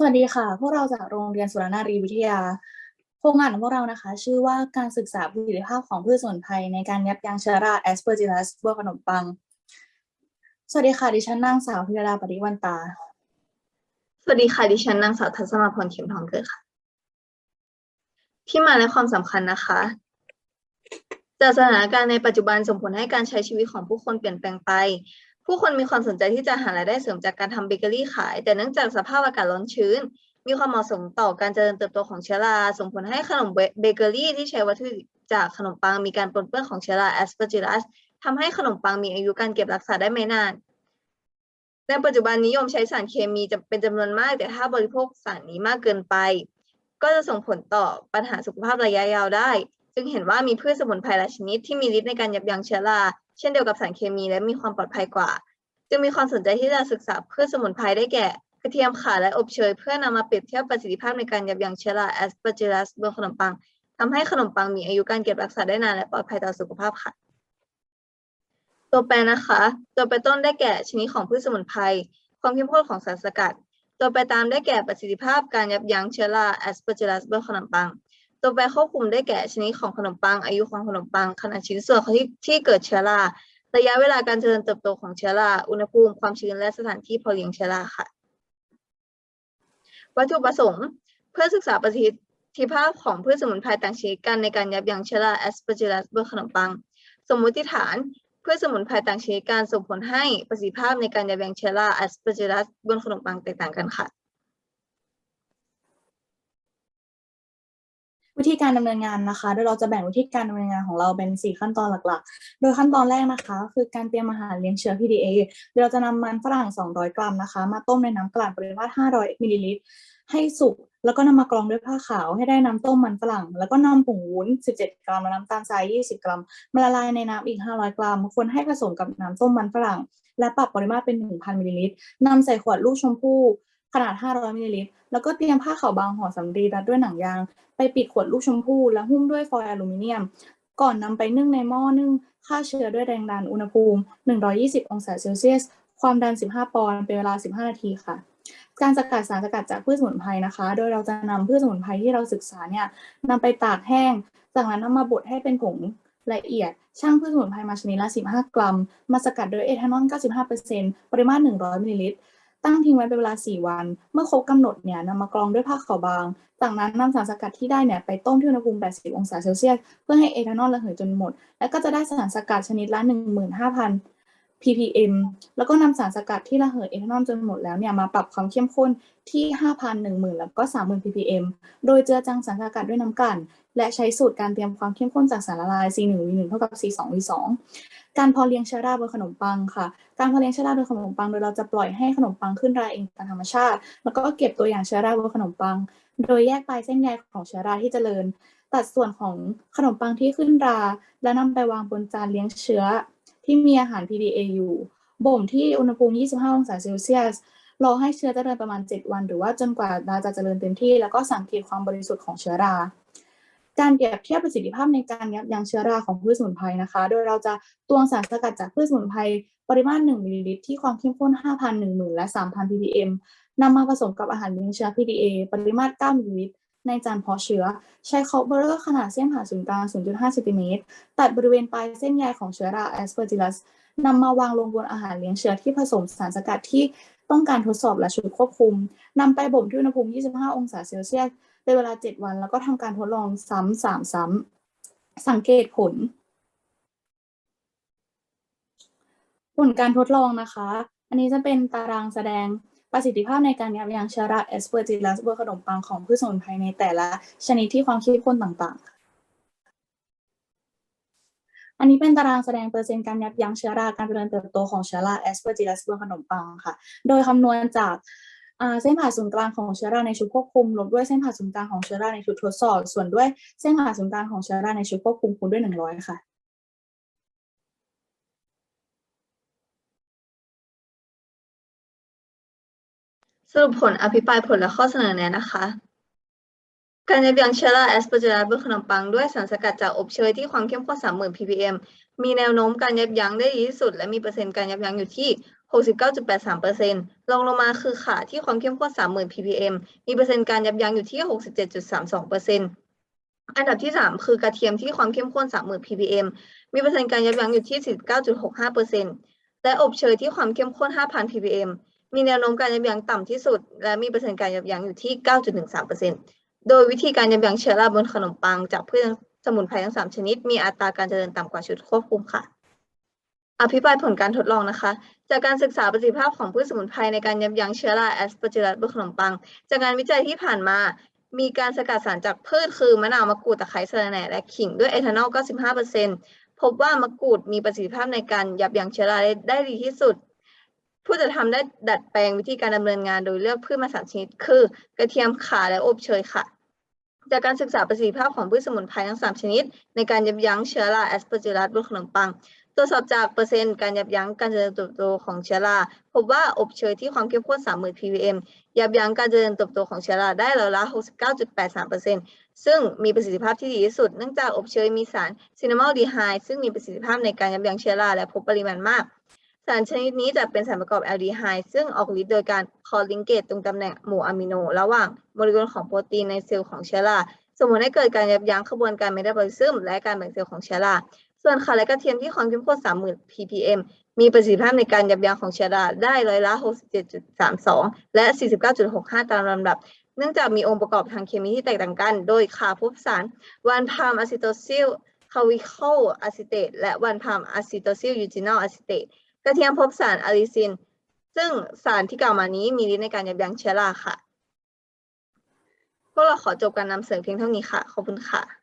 สวัสดีค่ะ พวกเราจากโรงเรียนสุรนารีวิทยา โครงงานของพวกเรานะคะ ชื่อว่าการศึกษาประสิทธิภาพของพืชสมุนไพรในการยับยั้งเชื้อราแอสเปอร์จิลัสบวขนมปัง สวัสดีค่ะ ดิฉันนางสาวพิรดาปฏิวันตา สวัสดีค่ะ ดิฉันนางสาวทัศมาพรเข็มทองเกิดค่ะ ที่มาและความสำคัญนะคะจากสถานการณ์ในปัจจุบันส่งผลให้การใช้ชีวิตของผู้คนเปลี่ยนแปลงไป ผู้คนมีความสนใจที่จะหารายได้เสริมจากการทำเบเกอรี่ขาย แต่เนื่องจากสภาพอากาศร้อนชื้น มีความเหมาะสมต่อการเจริญเติบโตของเชื้อราส่งผลให้ขนมเบเกอรี่ที่ใช้วัตถุดิบจากขนมปังมีการปนเปื้อนของเชื้อราแอสเปอร์จิลัสทำให้ขนมปังมีอายุการเก็บรักษาได้ไม่นานในปัจจุบันนิยมใช้สารเคมีจะเป็นจำนวนมาก แต่ถ้าบริโภคสารนี้มากเกินไป ก็จะส่งผลต่อปัญหาสุขภาพระยะยาวได้ จึงเห็นว่ามีพืชสมุนไพรหลายชนิดที่มีฤทธิ์ในการยับยั้งเชื้อรา เช่นเดียวกับสารเคมีและมีความปลอดภัยกว่า จึงมีความสนใจที่จะศึกษาพืชสมุนไพรได้แก่ กระเทียมข่าและอบเชย เพื่อนำมาเปรียบเทียบประสิทธิภาพในการยับยั้งเชื้อราแอสเปอร์จิลัสบนขนมปังทำให้ขนมปังมีอายุการเก็บรักษาได้นานและปลอดภัยต่อสุขภาพค่ะ ตัวแปรนะคะ ตัวแปรต้นได้แก่ชนิดของพืชสมุนไพรความเข้มข้นของสารสกัด ตัวแปรตามได้แก่ประสิทธิภาพการยับยั้งเชื้อราแอสเปอร์จิลัสบนขนมปัง ตัวแปรควบคุมได้แก่ชนิดของขนมปัง อายุของขนมปัง ขนาดชิ้นส่วนที่ที่เกิดเชื้อราระยะเวลาการเจริญเติบโตของเชื้อราอุณหภูมิความชื้นและสถานที่เพาะเลี้ยงเชื้อราค่ะ วัตถุประสงค์ เพื่อศึกษาประสิทธิภาพของพืชสมุนไพรต่างชนิดกันในการยับยั้งเชื้อราแอสเปอร์จิลัสบนขนมปัง สมมุติฐานพืชสมุนไพรต่างชนิดการส่งผลให้ประสิทธิภาพในการยับยั้งเชื้อราแอสเปอร์จิลัสบนขนมปังแตกต่างกันค่ะ วิธีการดำเนินงานนะคะ โดยเราจะแบ่งวิธีการดำเนินงานของเราเป็น 4 ขั้นตอนหลักๆ โดยขั้นตอนแรกนะคะก็คือการเตรียมอาหารเลี้ยงเชื้อ PDA โดยเราจะนำมันฝรั่ง 200 กรัมนะคะ มาต้มในน้ำกลั่นปริมาตร500มิลลิลิตรให้สุกแล้วก็นำมากรองด้วยผ้าขาวให้ได้น้ำต้มมันฝรั่ง แล้วก็นำผงวุ้น 17 กรัมและน้ำตาลทราย 20 กรัมมาละลายในน้ำอีก 500 กรัมคนให้ผสมกับน้ำต้มมันฝรั่ง และปรับปริมาตรเป็น 1,000มิลลิลิตรนำใส่ขวดลูกชมพู่ ขนาด 500มิลลิลิตร แล้วก็เตรียมผ้าขาวบางห่อสำลีรัดด้วยหนังยาง ไปปิดขวดลูกชมพู่และหุ้มด้วยฟอยล์อลูมิเนียม ก่อนนำไปนึ่งในหม้อนึ่งฆ่าเชื้อด้วยแรงดันอุณหภูมิ 120 องศาเซลเซียส ความดัน 15 ปอนด์เป็นเวลา 15 นาทีค่ะ การสกัดสารสกัดจากพืชสมุนไพรนะคะ โดยเราจะนำพืชสมุนไพรที่เราศึกษาเนี่ยนำไปตากแห้ง จากนั้นนำมาบดให้เป็นผงละเอียดช่างพืชสมุนไพรมาชนิดละ 15 กรัม มาสกัดโดยเอทานอล 95%ปริมาตร 100 มิลลิลิตร ตั้งทิ้งไว้เป็นเวลา 4 วัน เมื่อครบกำหนดเนี่ยนำมากรองด้วยผ้าขาวบาง จากนั้นนำสารสกัดที่ได้เนี่ยไปต้มที่อุณหภูมิ 80 องศาเซลเซียส เพื่อให้เอทานอลระเหยจนหมด แล้วก็จะได้สารสกัดชนิดละ 15,000 ppm แล้วก็นำสารสกัดที่ระเหยเอทานอลจนหมดแล้วเนี่ยมาปรับความเข้มข้นที่ 5,000 10,000 แล้วก็ 30,000 ppm โดยเจือจางสารสกัดด้วยน้ำกลั่น และใช้สูตรการเตรียมความเข้มข้นจากสารละลาย C1 V1 เท่ากับ C2 V2 การเพอเลี้ยงเชื้อราบนขนมปังค่ะ การเพอเลี้ยงเชื้อราบนขนมปัง โดยเราจะปล่อยให้ขนมปังขึ้นราเองตามธรรมชาติ แล้วก็เก็บตัวอย่างเชื้อราบนขนมปัง โดยแยกปลายเส้นใยของเชื้อราที่เจริญ ตัดส่วนของขนมปังที่ขึ้นรา แล้วนำไปวางบนจานเลี้ยงเชื้อ ที่มีอาหาร PDA อยู่ บ่มที่อุณหภูมิ 25 องศาเซลเซียส รอให้เชื้อเจริญประมาณ 7 วัน หรือว่าจนกว่าราจะเจริญเต็มที่ แล้วก็สังเกตความบริสุทธิ์ของเชื้อรา การเปรียบเทียบประสิทธิภาพในการยับยั้งเชื้อราของพืชสมุนไพรนะคะ โดยเราจะตวงสารสกัดจากพืชสมุนไพรปริมาตร 1มิลลิลิตรที่ความเข้มข้น 5,000 10,000 และ 3,000 ppm นำมาผสมกับอาหารเลี้ยงเชื้อ PDA ปริมาตร 9มิลลิลิตรในจานเพาะเชื้อ ใช้คอปเปอร์ขนาดเส้นผ่าศูนย์กลาง 0.5เซนติเมตรตัดบริเวณปลายเส้นใยของเชื้อราแอสเปอร์จิลัสนำมาวางลงบนอาหารเลี้ยงเชื้อที่ผสมสารสกัดที่ต้องการทดสอบและชุดควบคุมนำไปบ่มที่อุณหภูมิ 25 องศาเซลเซียส เป็นเวลา7วัน แล้วก็ทำการทดลองซ้ำ3ซ้ำสังเกตผล ผลการทดลองนะคะ อันนี้จะเป็นตารางแสดงประสิทธิภาพในการยับยั้งเชื้อราแอสเปอร์จิลัสบนขนมปังของพืชสมุนไพรในแต่ละชนิดที่ความเข้มข้นต่างๆอันนี้เป็นตารางแสดงเปอร์เซ็นต์การยับยั้งเชื้อราการเจริญเติบโตของเชื้อราแอสเปอร์จิลัสบนขนมปังค่ะ โดยคำนวณจาก เส้นผ่าศูนย์กลางของเชื้อราในชุดควบคุมลบด้วยเส้นผ่าศูนย์กลางของเชื้อราในชุดทดสอบ ส่วนด้วยเส้นผ่าศูนย์กลางของเชื้อราในชุดควบคุมคูณด้วยหนึ่งร้อยค่ะสรุปผลอภิปรายผลและข้อเสนอแนะนะคะ การยับยั้งเชื้อราแอสเปอร์เจิลัสบนขนมปังด้วยสารสกัดจากอบเชยที่ความเข้มข้น30,000 ppm มีแนวโน้มการยับยั้งได้ดีที่สุด และมีเปอร์เซ็นต์การยับยั้งอยู่ที่ 69.83%รองลงมาคือขาที่ความเข้มข้น 30,000 ppm มีเปอร์เซ็นต์การยับยั้งอยู่ที่ 67.32%อันดับที่ 3 คือกระเทียมที่ความเข้มข้น 30,000 ppm มีเปอร์เซ็นต์การยับยั้งอยู่ที่49.65%และอบเชยที่ความเข้มข้น 5,000 ppm มีแนวโน้มการยับยั้งต่ำที่สุด และมีเปอร์เซ็นต์การยับยั้งอยู่ที่ 9.13%โดยวิธีการยับยั้งเชื้อราบนขนมปัง จากพืชสมุนไพรทั้ง 3 ชนิด มีอัตราการเจริญต่ำกว่าชุดควบคุมค่ะ อภิปรายผลการทดลองนะคะ จากการศึกษาประสิทธิภาพของพืชสมุนไพรในการยับยั้งเชื้อราแอสเปอร์จิลัสบนขนมปัง จากงานวิจัยที่ผ่านมา มีการสกัดสารจากพืชคือมะนาวมะกรูดตะไคร้สะระแหน่และขิงด้วยเอทานอล 95%พบว่ามะกรูดมีประสิทธิภาพในการยับยั้งเชื้อราได้ได้ดีที่สุด ผู้จะทำได้ดัดแปลงวิธีการดำเนินงานโดยเลือกพืชมาสามชนิด คือกระเทียมข่าและอบเชยค่ะจากการศึกษาประสิทธิภาพของพืชสมุนไพรทั้ง 3 ชนิด ในการยับยั้งเชื้อราแอสเปอร์จิลัสบนขนมปัง ตรวจสอบจากเปอร์เซ็นต์การยับยั้งการเจริญเติบโตของเชื้อราพบว่าอบเชยที่ความเข้มข้น30,000 ppm ยับยั้งการเจริญเติบโตของเชื้อราได้ร้อยละ69.83%ซึ่งมีประสิทธิภาพที่ดีที่สุด เนื่องจากอบเชยมีสารซินนามอลดีไฮด์ซึ่งมีประสิทธิภาพในการยับยั้งเชื้อราและพบปริมาณมาก สารชนิดนี้จะเป็นสารประกอบแอลดีไฮด์ซึ่งออกฤทธิ์โดยการคอลิงเกตตรงตำแหน่งหมู่อะมิโน ระหว่างโมเลกุลของโปรตีนในเซลล์ของเชื้อราสมมติให้เกิดการยับยั้งขบวนการเมตาบอลิซึมและการแบ่งเซลล์ของเชื้อรา ส่วนข่าและกระเทียมที่ความเข้มข้น 30,000 ppm มีประสิทธิภาพในการยับยั้งของเชื้อราได้ร้อยละ 67.32 และ 49.65 ตามลำดับ เนื่องจากมีองค์ประกอบทางเคมีที่แตกต่างกัน โดยข่าพบสารวันพามอะซิโตซิลคาวิโคลอะซิเตตและวันพามอะซิโตซิลยูจินอลอะซิเตตกระเทียมพบสารอะลิซิน ซึ่งสารที่กล่าวมานี้มีฤทธิ์ในการยับยั้งเชื้อราค่ะ พวกเราขอจบการนำเสนอเพียงเท่านี้ค่ะ ขอบคุณค่ะ